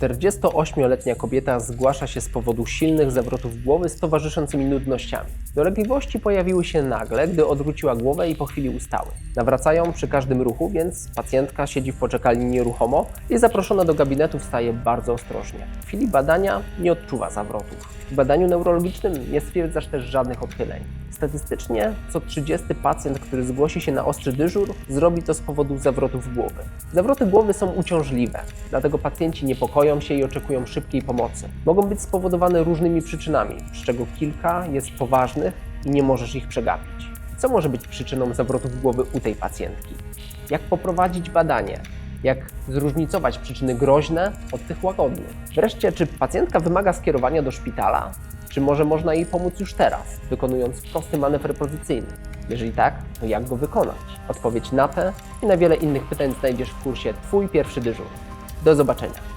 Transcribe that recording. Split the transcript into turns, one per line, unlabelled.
48-letnia kobieta zgłasza się z powodu silnych zawrotów głowy z towarzyszącymi nudnościami. Dolegliwości pojawiły się nagle, gdy odwróciła głowę i po chwili ustały. Nawracają przy każdym ruchu, więc pacjentka siedzi w poczekalni nieruchomo i zaproszona do gabinetu wstaje bardzo ostrożnie. W chwili badania nie odczuwa zawrotów. W badaniu neurologicznym nie stwierdzasz też żadnych odchyleń. Statystycznie co 30 pacjent, który zgłosi się na ostry dyżur, zrobi to z powodu zawrotów głowy. Zawroty głowy są uciążliwe, dlatego pacjenci niepokoją się i oczekują szybkiej pomocy. Mogą być spowodowane różnymi przyczynami, z czego kilka jest poważnych i nie możesz ich przegapić. Co może być przyczyną zawrotów głowy u tej pacjentki? Jak poprowadzić badanie? Jak zróżnicować przyczyny groźne od tych łagodnych? Wreszcie, czy pacjentka wymaga skierowania do szpitala? Czy może można jej pomóc już teraz, wykonując prosty manewr pozycyjny? Jeżeli tak, to jak go wykonać? Odpowiedź na te i na wiele innych pytań znajdziesz w kursie Twój pierwszy dyżur. Do zobaczenia.